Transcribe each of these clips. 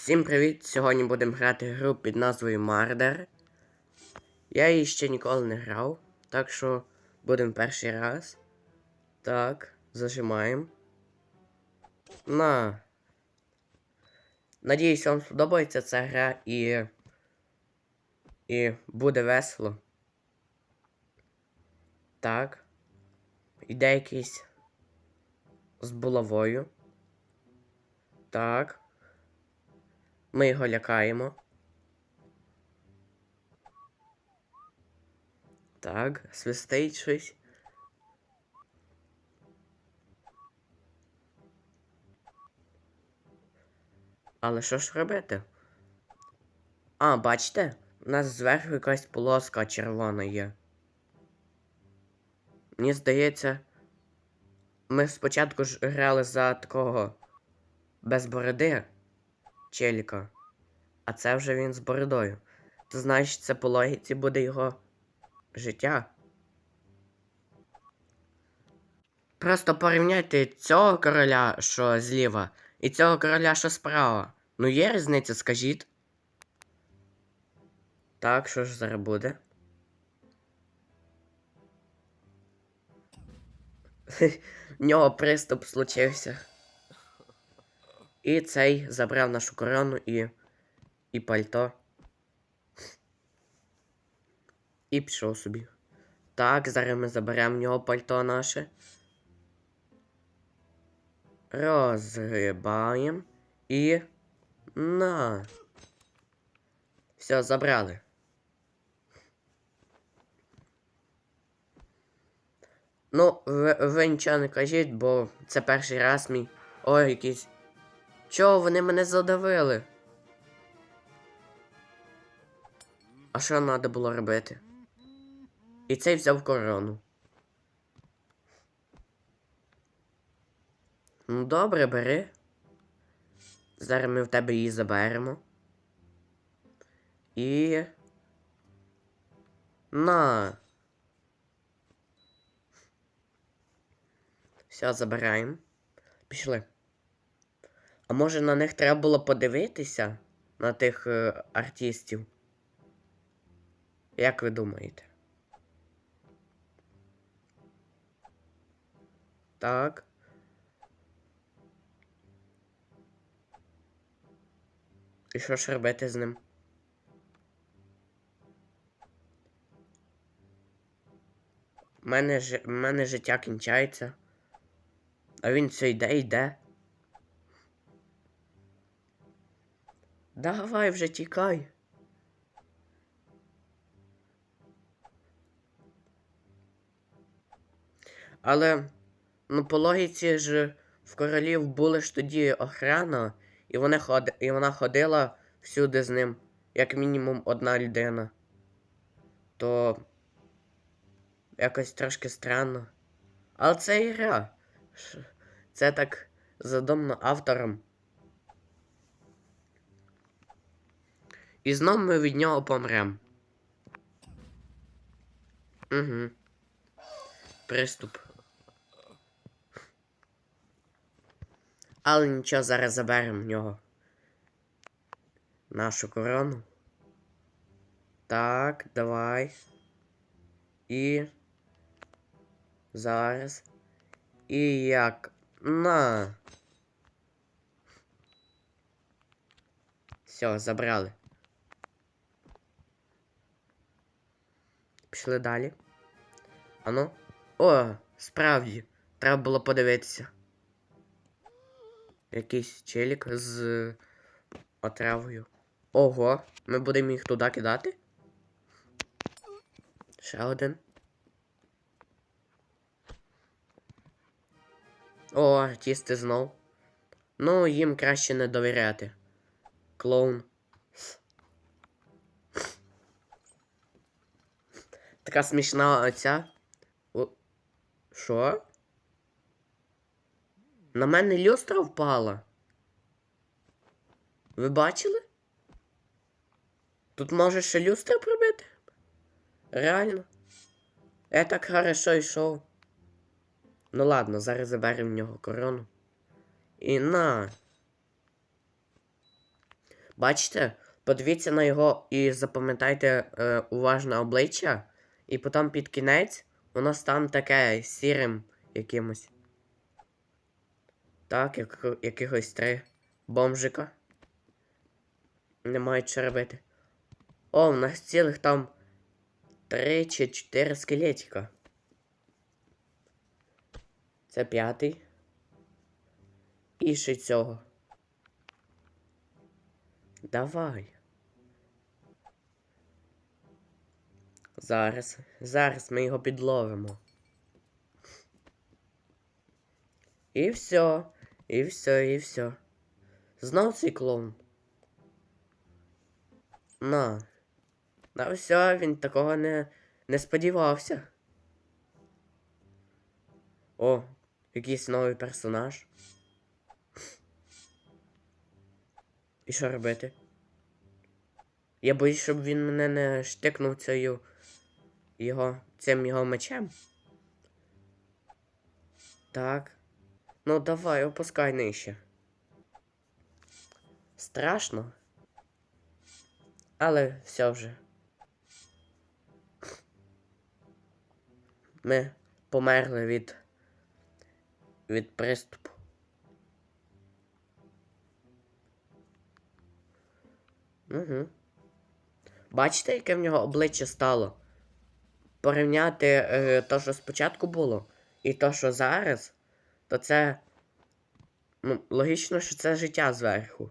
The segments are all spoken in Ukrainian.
Всім привіт! Сьогодні будемо грати гру під назвою Мардер. Я її ще ніколи не грав, так що будемо перший раз. Так, зажимаємо. На. Надіюсь, вам сподобається ця гра і. І буде весело. Так. Іде якийсь з булавою. Так. Ми його лякаємо. Так, свистить щось. Але що ж робити? А, бачите? У нас зверху якась полоска червона є. Мені здається, ми спочатку ж грали за такого без бороди челіка. А це вже він з бородою. То значить, це по логіці буде його життя. Просто порівняйте цього короля, що зліва, і цього короля, що справа. Ну є різниця, скажіть. Так, що ж зараз буде? В нього приступ случився. І цей забрав нашу корону і. і пальто. І пішов собі. Так, зараз ми заберемо в нього пальто наше. Розгрібаємо і. На. Все, забрали. Ну, ви, ви нічого не кажіть, бо це перший раз мій. Ой, якийсь. Чого вони мене задавили? А що треба було робити? І цей взяв корону. Ну, добре, бери. Зараз ми в тебе її заберемо. І. На. Все, забираємо. Пішли. А може на них треба було подивитися? На тих е, артистів? Як ви думаєте? Так. І що ж робити з ним? У мене, мене життя кінчається. А він все йде йде. Давай вже тікай. Але, ну, по логіці ж в королів були ж тоді охрана, і, вони ход... і вона ходила всюди з ним, як мінімум одна людина. То якось трошки странно. Але це ігра. Ш- Це так задумано автором. І знов ми від нього помрем. Угу. Приступ. Але нічого, зараз заберемо в нього. Нашу корону. Так, давай. І. Зараз. І як. На. Все, забрали. Пішли далі. Ану. О, справді. Треба було подивитися. Якийсь челік з отравою. Ого, ми будемо їх туди кидати? Ще один. О, артисти знов. Ну, їм краще не довіряти. Клоун. Така смішна оця. Що? На мене люстра впала. Ви бачили? Тут може ще люстра пробити? Реально? Я так хорошо йшов. Ну ладно, зараз заберемо в нього корону. І на. Бачите? Подивіться на його і запам'ятайте е, уважно обличчя, і потім під кінець воно стане таке сірим якимось. Так, як, якихось три бомжика. Не мають що робити. О, в нас цілих там три чи чотири скелетика. Це п'ятий. І ще цього. Давай. Зараз. Зараз ми його підловимо. І все. І все, і все. Знов цей клоун. На. На все, він такого не, не сподівався. О, якийсь новий персонаж. І що робити? Я боюсь, щоб він мене не штикнув цією його цим його мечем. Так. Ну давай, опускай нижче. Страшно. Але все вже. Ми померли від. від приступу. Угу. Бачите, яке в нього обличчя стало? Порівняти е, то, що спочатку було, і то, що зараз, то це. Ну, логічно, що це життя зверху.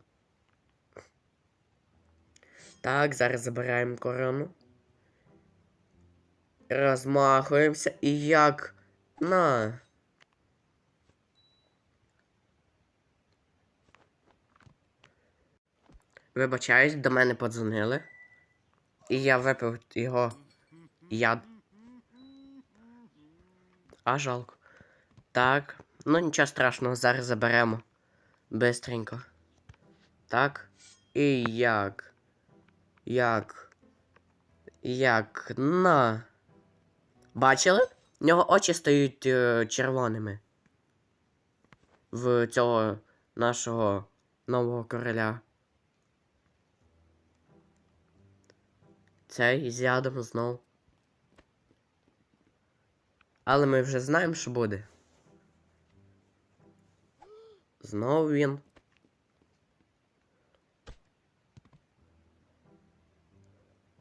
Так, зараз забираємо корону. Розмахуємося і як. На. Вибачаюсь, до мене подзвонили. І я випив його яд. А жалко. Так. Ну нічого страшного, зараз заберемо. Бистренько. Так. І як? Як? Як? На. Бачили? В нього очі стають е, червоними. В цього нашого нового короля. Цей з ядом знов. Але ми вже знаємо, що буде. Знов він.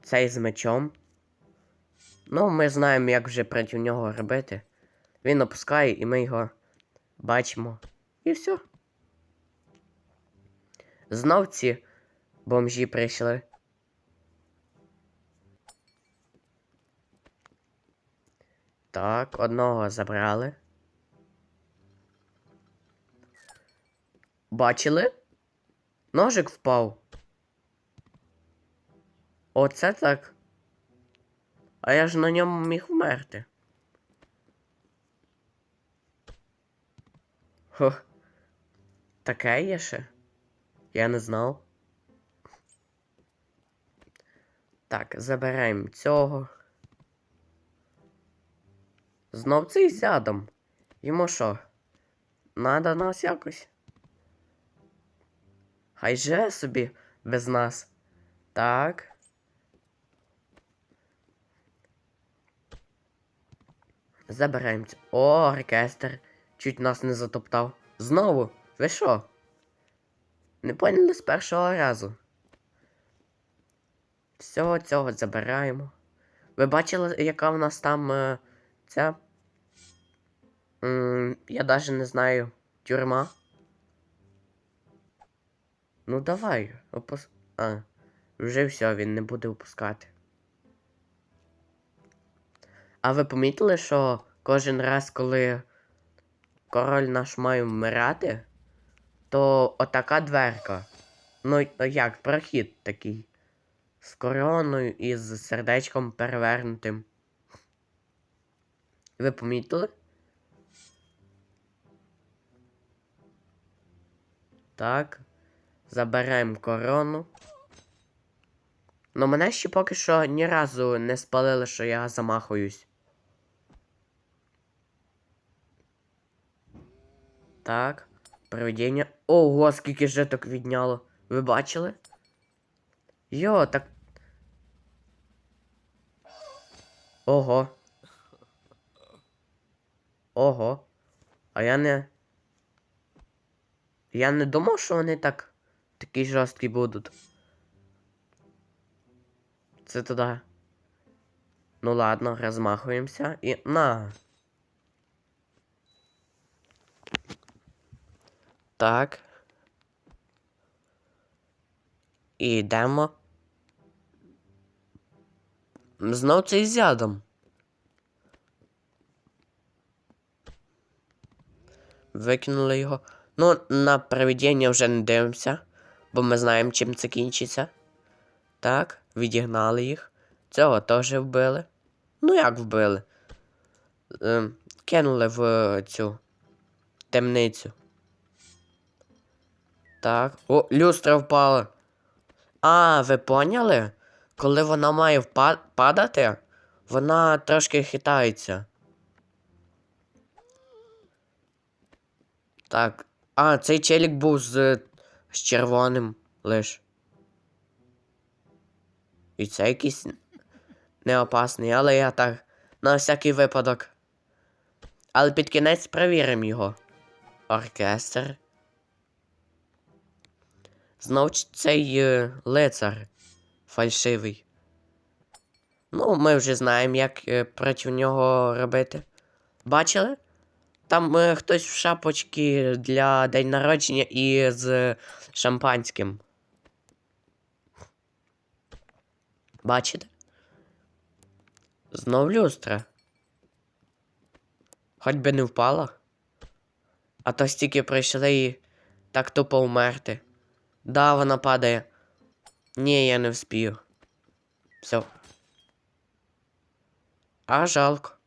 Цей з мечом. Ну, ми знаємо, як вже проти нього робити. Він опускає і ми його бачимо. І все. Знов ці бомжі прийшли. Так, одного забрали. Бачили? Ножик впав. Оце так. А я ж на ньому міг вмерти. Хо. Таке є ще? Я не знав. Так, забираємо цього. Знов цей сядом. Йому що? Надо нас якось. Хай же собі без нас. Так. Забираємо. О, оркестр. Чуть нас не затоптав. Знову? Ви що? Не поняли з першого разу. Всього цього забираємо. Ви бачили, яка в нас там е, ця? Я даже не знаю. Тюрма. Ну давай, опус... А, вже все, він не буде опускати. А ви помітили, що кожен раз, коли король наш має вмирати, то отака дверка. Ну як, прохід такий. З короною і з сердечком перевернутим. Ви помітили? Так. Заберемо корону. Ну мене ще поки що ні разу не спалили, що я замахуюсь. Так. Приведення. Ого, скільки житок відняло. Ви бачили? Йо, так. Ого. Ого. А я не. Я не думав, що вони так. такі жорсткі будуть. Це туди. Ну ладно, розмахуємося і. На. Так. І йдемо. Знов цей зядом. Викинули його. Ну, на привидіння вже не дивимося, бо ми знаємо, чим це кінчиться. Так, відігнали їх. Цього теж вбили. Ну як вбили? Ем, кинули в е, цю темницю. Так. О, люстра впала. А, ви поняли? Коли вона має падати, вона трошки хитається. Так. А, цей челік був з, з червоним лиш. І це якийсь не опасний, але я так. На всякий випадок. Але під кінець перевіримо його. Оркестр. Знов цей е, лицар фальшивий. Ну, ми вже знаємо, як е, проти нього робити. Бачили? Там е, хтось в шапочці для день народження і з шампанським. Бачите? Знов люстра. Хоч би не впала. А то стільки прийшли і так тупо вмерти. Да, вона падає. Ні, я не вспію. Все. А жалко.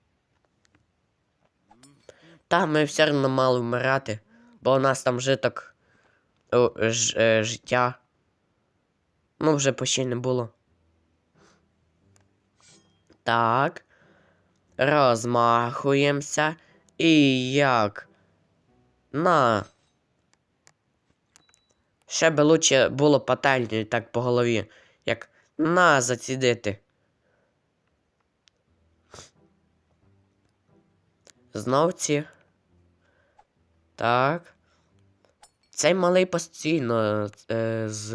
Та ми все одно мали вмирати, бо у нас там житок о, ж, е, життя. Ну, вже почти не було. Так. Розмахуємося. І як? На. Ще би лучше було пательню так по голові. Як на зацідити. Знов ці. Так. Цей малий постійно е, з,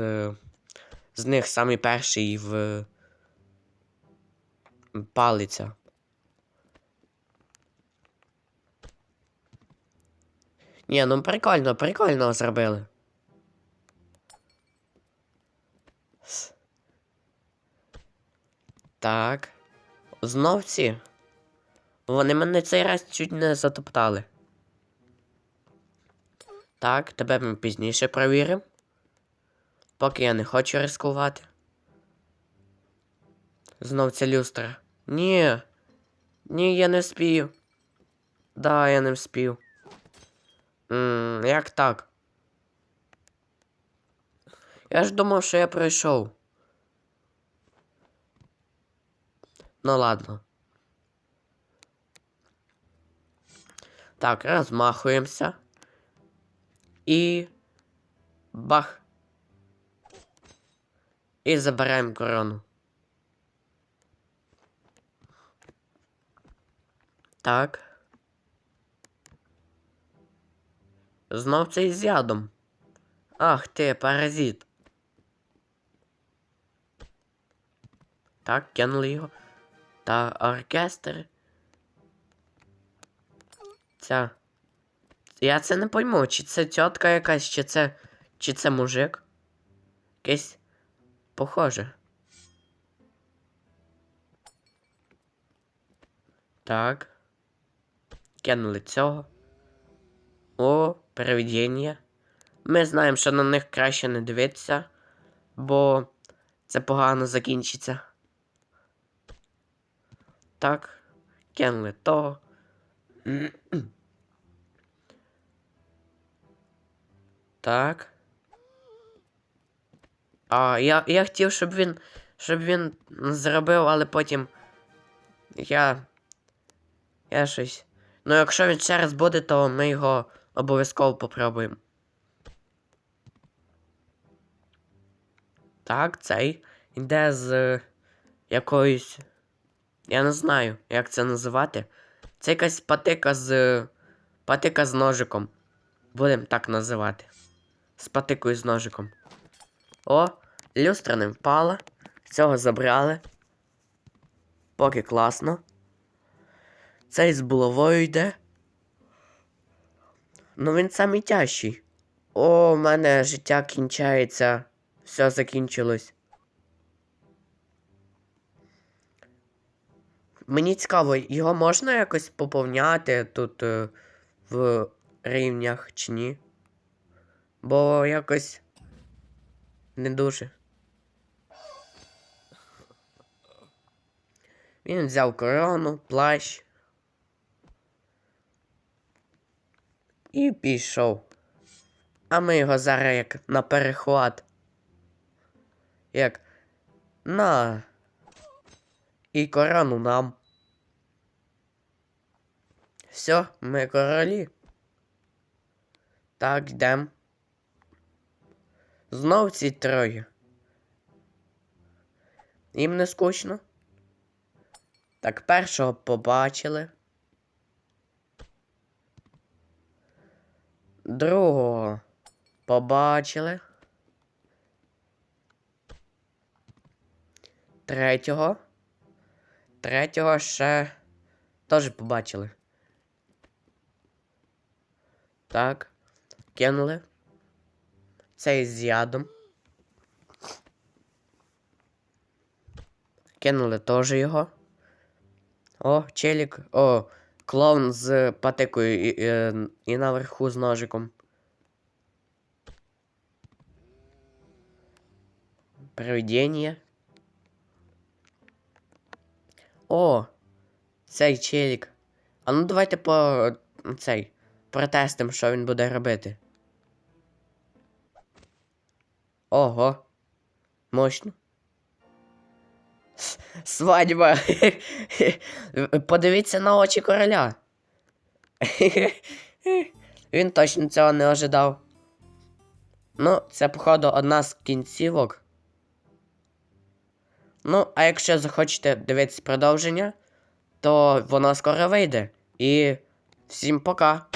з них самий перший в палиця. Ні, ну прикольно, прикольно зробили. Так. Знов ці. Вони мене цей раз чуть не затоптали. Так, тебе ми пізніше провіримо. Поки я не хочу ризикувати. Знов ця люстра. Ні. Ні, я не спію. Да, я не вспів. Ммм, як так? Я ж думав, що я пройшов. Ну ладно. Так, розмахуємося. І. Бах. І забираємо корону. Так. Знов цей з ядом. Ах ти, паразит. Так, кинули його. Та оркестр. Ця. Я це не пойму, чи це тітка якась, чи це. Чи це мужик? Якесь похоже. Так. Кинули цього. О, привидіння. Ми знаємо, що на них краще не дивитися, бо це погано закінчиться. Так. Кинули того. Так. А, я, я хотів, щоб він. Щоб він зробив, але потім. Я. Я щось. Ну, якщо він ще раз буде, то ми його обов'язково попробуємо. Так, цей. йде з е, якоюсь. Я не знаю, як це називати. Це якась патика з. Патика з ножиком. Будемо так називати. З патикою з ножиком. О, люстра не впала. Цього забрали. Поки класно. Цей з булавою йде. Ну він самий тяжчий. О, в мене життя кінчається. Все закінчилось. Мені цікаво, його можна якось поповняти тут е, в рівнях чи ні? Бо якось не дуже. Він взяв корону, плащ. І пішов. А ми його зараз як на перехват. Як на. І корону нам. Все, ми королі. Так, йдем. Знов ці троє. Їм не скучно. Так, першого побачили. Другого побачили. Третього. Третього ще теж побачили. Так. Кинули. Цей з ядом. Кинули теж його. О, челік. О, клоун з патикою і, і, і наверху з ножиком. Привидение. О, цей челік. А ну давайте по цей. Протестимо, що він буде робити. Ого. Мощно. Свадьба. Подивіться на очі короля. Він точно цього не ожидав. Ну, це, походу, одна з кінцівок. Ну, а якщо захочете дивитися продовження, то воно скоро вийде. І всім пока.